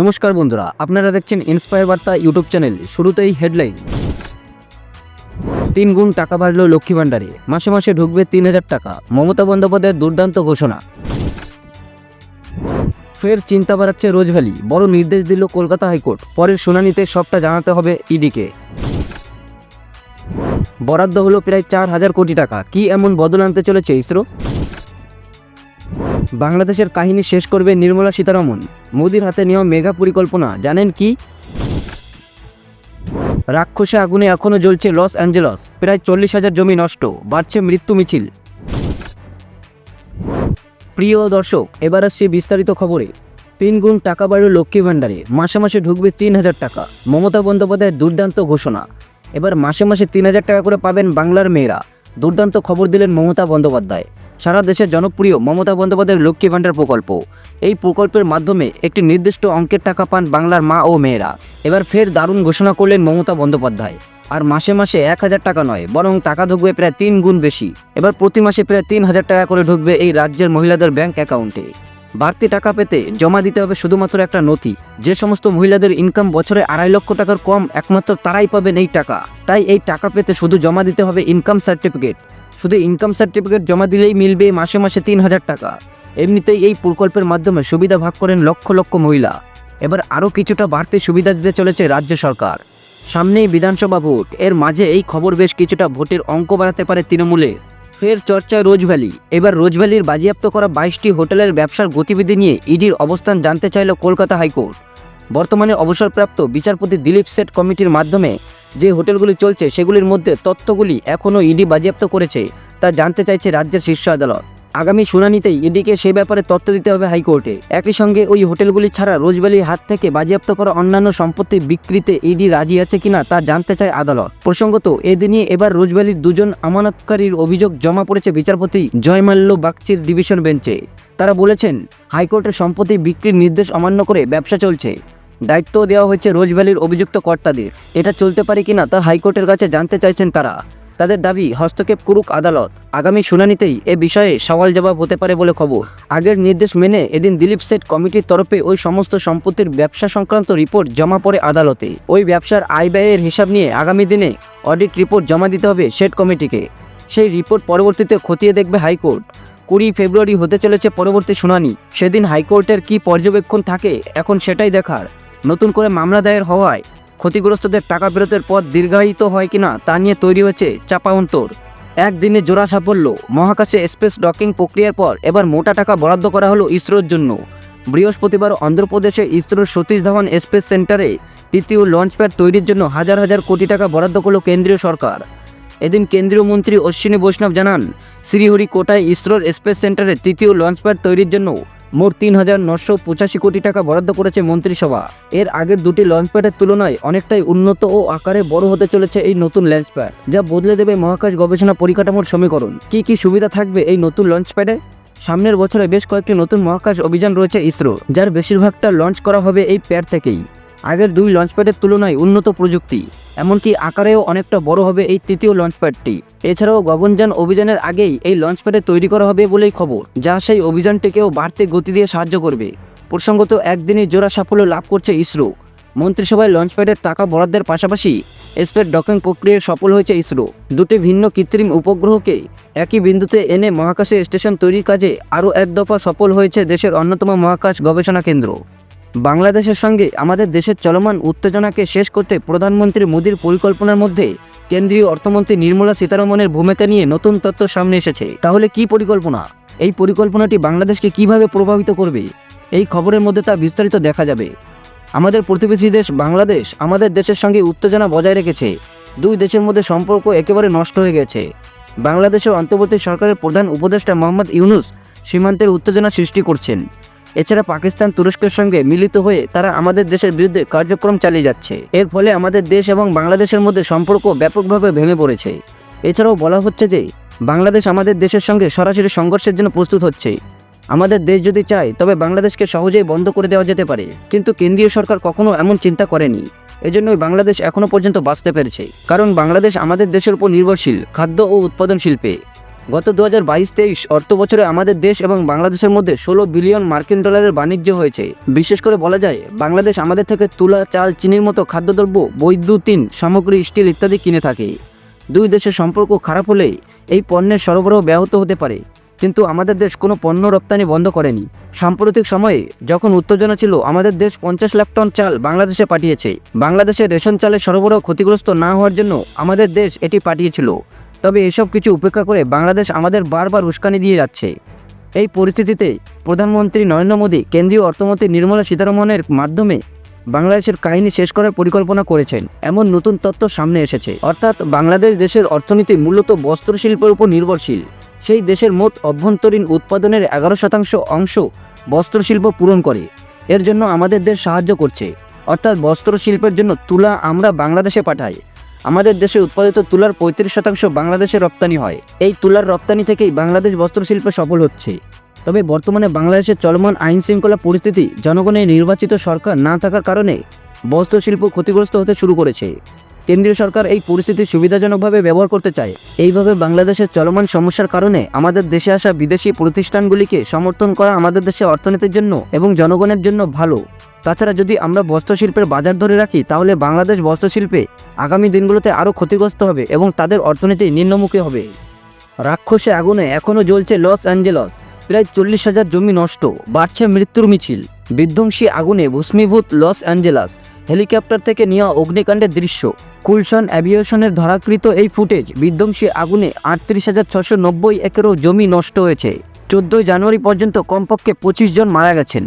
নমস্কার বন্ধুরা, আপনারা দেখছেন ইন্সপায়ার বার্তা ইউটিউব চ্যানেল শুরুতেই হেডলাইন তিন গুণ টাকা বাড়ল লক্ষ্মী ভাণ্ডারে, মাসে মাসে ঢুকবে তিন হাজার টাকা, মমতা বন্দ্যোপাধ্যায়ের দুর্দান্ত ঘোষণা। ফের চিন্তা বাড়াচ্ছে রোজভ্যালি, বড় নির্দেশ দিল কলকাতা হাইকোর্ট, পরের শুনানিতে সবটা জানাতে হবে ইডিকে বরাদ্দ হলো প্রায় চার হাজার কোটি টাকা, কি এমন বদল আনতে চলেছে ইসরো? বাংলাদেশের কাহিনী শেষ করবে নির্মলা সীতারমন। মোদির হাতে নেওয়া মেগা পরিকল্পনা, জানেন কি? রাক্ষসে আগুনে এখনও জ্বলছে লস অ্যাঞ্জেলস, প্রায় চল্লিশ হাজার জমি নষ্ট, বাড়ছে মৃত্যু মিছিল। প্রিয় দর্শক, এবার আসছে বিস্তারিত খবরে। তিন গুণ টাকা বাড়ল লক্ষ্মী ভাণ্ডারে, মাসে মাসে ঢুকবে তিন হাজার টাকা, মমতা বন্দ্যোপাধ্যায়ের দুর্দান্ত ঘোষণা। এবার মাসে মাসে তিন হাজার টাকা করে পাবেন বাংলার মেয়েরা, দুর্দান্ত খবর দিলেন মমতা বন্দ্যোপাধ্যায়। সারা দেশের জনপ্রিয় মমতা বন্দ্যোপাধ্যায়ের লক্ষ্মী ভাণ্ডার প্রকল্প। এই প্রকল্পের মাধ্যমে একটি নির্দিষ্ট অঙ্কের টাকা পান বাংলার মা ও মেয়েরা। এবার ফের দারুণ ঘোষণা করলেন মমতা বন্দ্যোপাধ্যায়। আর মাসে মাসে এক হাজার টাকা নয়, বরং টাকা ঢুকবে প্রায় তিন গুণ বেশি। এবার প্রতি মাসে প্রায় তিন হাজার টাকা করে ঢুকবে এই রাজ্যের মহিলাদের ব্যাংক অ্যাকাউন্টে। বাড়তি টাকা পেতে জমা দিতে হবে শুধুমাত্র একটা নথি। যে সমস্ত মহিলাদের ইনকাম বছরে আড়াই লক্ষ টাকার কম, একমাত্র তারাই পাবেন এই টাকা। তাই এই টাকা পেতে শুধু জমা দিতে হবে ইনকাম সার্টিফিকেট শুধু ইনকাম সার্টিফিকেট জমা দিলেই মিলবে মাসে মাসে তিন হাজার টাকা। এমনিতেই এই প্রকল্পের মাধ্যমে সুবিধা ভাগ করেন লক্ষ লক্ষ মহিলা। এবার আরও কিছুটা বাড়তি সুবিধা দিতে চলেছে রাজ্য সরকার। সামনেই বিধানসভা ভোট। এর মাঝে এই খবর বেশ কিছুটা ভোটের অঙ্ক বাড়াতে পারে তৃণমূলের। ফের চর্চায় রোজভ্যালি। এবার রোজভ্যালির বাজেয়াপ্ত করা বাইশটি হোটেলের ব্যবসার গতিবিধি নিয়ে ইডির অবস্থান জানতে চাইল কলকাতা হাইকোর্ট। বর্তমানে অবসরপ্রাপ্ত বিচারপতি দিলীপ সেট কমিটির মাধ্যমে যে হোটেলগুলি চলছে সেগুলির মধ্যে তথ্যগুলি এখনও ইডি বাজেয়াপ্ত করেছে তা জানতে চাইছে রাজ্যের শীর্ষ আদালত। আগামী শুনানিতেই ইডিকে সে ব্যাপারে তথ্য দিতে হবে হাইকোর্টে। একই সঙ্গে ওই হোটেলগুলি ছাড়া রোজভ্যালির হাত থেকে বাজেয়াপ্ত করা অন্যান্য সম্পত্তি বিক্রিতে ইডি রাজি আছে কিনা তা জানতে চায় আদালত। প্রসঙ্গত এদিনই এবার রোজভ্যালির দুজন আমানতকারীর অভিযোগ জমা পড়েছে বিচারপতি জয়মাল্য বাগচির ডিভিশন বেঞ্চে। তারা বলেছেন, হাইকোর্টের সম্পত্তি বিক্রির নির্দেশ অমান্য করে ব্যবসা চলছে। দায়িত্ব দেওয়া হয়েছে রোজভ্যালির অভিযুক্ত কর্তাদের। এটা চলতে পারে কিনা তা হাইকোর্টের কাছে জানতে চাইছেন তারা। তাদের দাবি, হস্তক্ষেপ করুক আদালত। আগামী শুনানিতেই এ বিষয়ে সওয়াল জবাব হতে পারে বলে খবর। আগের নির্দেশ মেনে এদিন দিলীপ সেট কমিটির তরফে ওই সমস্ত সম্পত্তির ব্যবসা সংক্রান্ত রিপোর্ট জমা পড়ে আদালতে। ওই ব্যবসার আয় ব্যয়ের হিসাব নিয়ে আগামী দিনে অডিট রিপোর্ট জমা দিতে হবে সেট কমিটিকে। সেই রিপোর্ট পরবর্তীতে খতিয়ে দেখবে হাইকোর্ট। কুড়ি ফেব্রুয়ারি হতে চলেছে পরবর্তী শুনানি। সেদিন হাইকোর্টের কি পর্যবেক্ষণ থাকে, এখন সেটাই দেখার। নতুন করে মামলা দায়ের হওয়ায় ক্ষতিগ্রস্তদের টাকা ফেরতের পথ দীর্ঘায়িত হয় কিনা তা নিয়ে তৈরি হয়েছে চাপা অন্তর একদিনে জোড়া সাফল্য, মহাকাশে স্পেস ডকিং প্রক্রিয়ার পর এবার মোটা টাকা বরাদ্দ করা হলো ইসরোর জন্য। বৃহস্পতিবার অন্ধ্রপ্রদেশে ইসরোর সতীশ ধাওয়ান স্পেস সেন্টারে তৃতীয় লঞ্চ প্যাড তৈরির জন্য হাজার হাজার কোটি টাকা বরাদ্দ করল কেন্দ্রীয় সরকার। এদিন কেন্দ্রীয় মন্ত্রী অশ্বিনী বৈষ্ণব জানান, শ্রীহরিকোটায় ইসরোর স্পেস সেন্টারে তৃতীয় লঞ্চ প্যাড তৈরির জন্য মোট তিন হাজার নশো পঁচাশি কোটি টাকা বরাদ্দ করেছে মন্ত্রিসভা। এর আগের দুটি লঞ্চ প্যাডের তুলনায় অনেকটাই উন্নত ও আকারে বড় হতে চলেছে এই নতুন লঞ্চ প্যাড যা বদলে দেবে মহাকাশ গবেষণা পরিকাঠামোর সমীকরণ। কি কি সুবিধা থাকবে এই নতুন লঞ্চ প্যাডে সামনের বছরে বেশ কয়েকটি নতুন মহাকাশ অভিযান রয়েছে ইসরো, যার বেশিরভাগটা লঞ্চ করা হবে এই প্যাড থেকেই। আগের দুই লঞ্চ প্যাডের তুলনায় উন্নত প্রযুক্তি, এমনকি আকারেও অনেকটা বড় হবে এই তৃতীয় লঞ্চ প্যাডটি এছাড়াও গগনযান অভিযানের আগেই এই লঞ্চ প্যাডে তৈরি করা হবে বলেই খবর, যা সেই অভিযানটিকেও বাড়তি গতি দিয়ে সাহায্য করবে। প্রসঙ্গত, একদিনই জোড়া সাফল্য লাভ করছে ইসরো। মন্ত্রিসভায় লঞ্চ প্যাডের টাকা বরাদ্দের পাশাপাশি স্পেস ডকিং প্রক্রিয়ায় সফল হয়েছে ইসরো। দুটি ভিন্ন কৃত্রিম উপগ্রহকে একই বিন্দুতে এনে মহাকাশে স্টেশন তৈরির কাজে আরও এক দফা সফল হয়েছে দেশের অন্যতম মহাকাশ গবেষণা কেন্দ্র। বাংলাদেশের সঙ্গে আমাদের দেশের চলমান উত্তেজনাকে শেষ করতে প্রধানমন্ত্রী মোদীর পরিকল্পনার মধ্যে কেন্দ্রীয় অর্থমন্ত্রী নির্মলা সীতারমনের ভূমিকা নিয়ে নতুন তথ্য সামনে এসেছে। তাহলে কি পরিকল্পনা? এই পরিকল্পনাটি বাংলাদেশকে কীভাবে প্রভাবিত করবে? এই খবরের মধ্যে তা বিস্তারিত দেখা যাবে। আমাদের প্রতিবেশী দেশ বাংলাদেশ আমাদের দেশের সঙ্গে উত্তেজনা বজায় রেখেছে। দুই দেশের মধ্যে সম্পর্ক একেবারে নষ্ট হয়ে গেছে। বাংলাদেশের অন্তর্বর্তী সরকারের প্রধান উপদেষ্টা মোহাম্মদ ইউনুস সীমান্তের উত্তেজনা সৃষ্টি করছেন। এছাড়া পাকিস্তান তুরস্কের সঙ্গে মিলিত হয়ে তারা আমাদের দেশের বিরুদ্ধে কার্যক্রম চালিয়ে যাচ্ছে। এর ফলে আমাদের দেশ এবং বাংলাদেশের মধ্যে সম্পর্ক ব্যাপকভাবে ভেঙে পড়েছে। এছাড়াও বলা হচ্ছে যে, বাংলাদেশ আমাদের দেশের সঙ্গে সরাসরি সংঘর্ষের জন্য প্রস্তুত হচ্ছে। আমাদের দেশ যদি চায়, তবে বাংলাদেশকে সহজেই বন্ধ করে দেওয়া যেতে পারে। কিন্তু কেন্দ্রীয় সরকার কখনো এমন চিন্তা করেনি। এজন্যই বাংলাদেশ এখনও পর্যন্ত বাঁচতে পেরেছে। কারণ বাংলাদেশ আমাদের দেশের উপর নির্ভরশীল খাদ্য ও উৎপাদন শিল্পে। গত দু হাজার বাইশ তেইশ অর্থ বছরে আমাদের দেশ এবং বাংলাদেশের মধ্যে ষোলো বিলিয়ন মার্কিন ডলারের বাণিজ্য হয়েছে। বিশেষ করে বলা যায়, বাংলাদেশ আমাদের থেকে তুলা, চাল, চিনির মতো খাদ্যদ্রব্য বৈদ্যুতিন সামগ্রী, স্টিল ইত্যাদি কিনে থাকে। দুই দেশের সম্পর্ক খারাপ হলে এই পণ্যের সরবরাহ ব্যাহত হতে পারে। কিন্তু আমাদের দেশ কোনো পণ্য রপ্তানি বন্ধ করেনি। সাম্প্রতিক সময়ে যখন উত্তেজনা ছিল, আমাদের দেশ পঞ্চাশ লাখ টন চাল বাংলাদেশে পাঠিয়েছে। বাংলাদেশের রেশন চালের সরবরাহ ক্ষতিগ্রস্ত না হওয়ার জন্য আমাদের দেশ এটি পাঠিয়েছিল। তবে এসব কিছু উপেক্ষা করে বাংলাদেশ আমাদের বারবার উস্কানি দিয়ে যাচ্ছে। এই পরিস্থিতিতে প্রধানমন্ত্রী নরেন্দ্র মোদী কেন্দ্রীয় অর্থমন্ত্রী নির্মলা সীতারমণের মাধ্যমে বাংলাদেশের কাহিনী শেষ করার পরিকল্পনা করেছেন। এমন নতুন তথ্য সামনে এসেছে। অর্থাৎ বাংলাদেশ দেশের অর্থনীতি মূলত বস্ত্রশিল্পের উপর নির্ভরশীল। সেই দেশের মোট অভ্যন্তরীণ উৎপাদনের এগারো শতাংশ অংশ বস্ত্রশিল্প পূরণ করে। এর জন্য আমাদের দেশ সাহায্য করছে। অর্থাৎ বস্ত্রশিল্পের জন্য তুলা আমরা বাংলাদেশে পাঠাই। আমাদের দেশে উৎপাদিত তুলার পঁয়ত্রিশ শতাংশ বাংলাদেশে রপ্তানি হয়। এই তুলার রপ্তানি থেকেই বাংলাদেশ বস্ত্রশিল্পে সফল হচ্ছে। তবে বর্তমানে বাংলাদেশের চলমান আইন শৃঙ্খলা পরিস্থিতি জনগণের নির্বাচিত সরকার না থাকার কারণে বস্ত্রশিল্প ক্ষতিগ্রস্ত হতে শুরু করেছে। কেন্দ্রীয় সরকার এই পরিস্থিতি সুবিধাজনকভাবে ব্যবহার করতে চায়। এইভাবে বাংলাদেশের চলমান সমস্যার কারণে আমাদের দেশে আসা বিদেশি প্রতিষ্ঠানগুলিকে সমর্থন করা আমাদের দেশের অর্থনীতির জন্য এবং জনগণের জন্য ভালো। তাছাড়া যদি আমরা বস্ত্রশিল্পের বাজার ধরে রাখি, তাহলে বাংলাদেশ বস্ত্রশিল্পে আগামী দিনগুলোতে আরও ক্ষতিগ্রস্ত হবে এবং তাদের অর্থনীতি নিম্নমুখী হবে। রাক্ষসে আগুনে এখনও জ্বলছে লস অ্যাঞ্জেলস। প্রায় চল্লিশ হাজার জমি নষ্ট, বাড়ছে মৃত্যুর মিছিল। বিধ্বংসী আগুনে ভূস্মীভূত লস অ্যাঞ্জেলাস, হেলিকপ্টার থেকে নেওয়া অগ্নিকাণ্ডের দৃশ্য। কুলশন অ্যাভিয়েশনের ধরাকৃত এই ফুটেজ, বিধ্বংসী আগুনে আটত্রিশ হাজার ছশো নব্বই একরও জমি নষ্ট হয়েছে। চোদ্দোই জানুয়ারি পর্যন্ত কমপক্ষে পঁচিশ জন মারা গেছেন।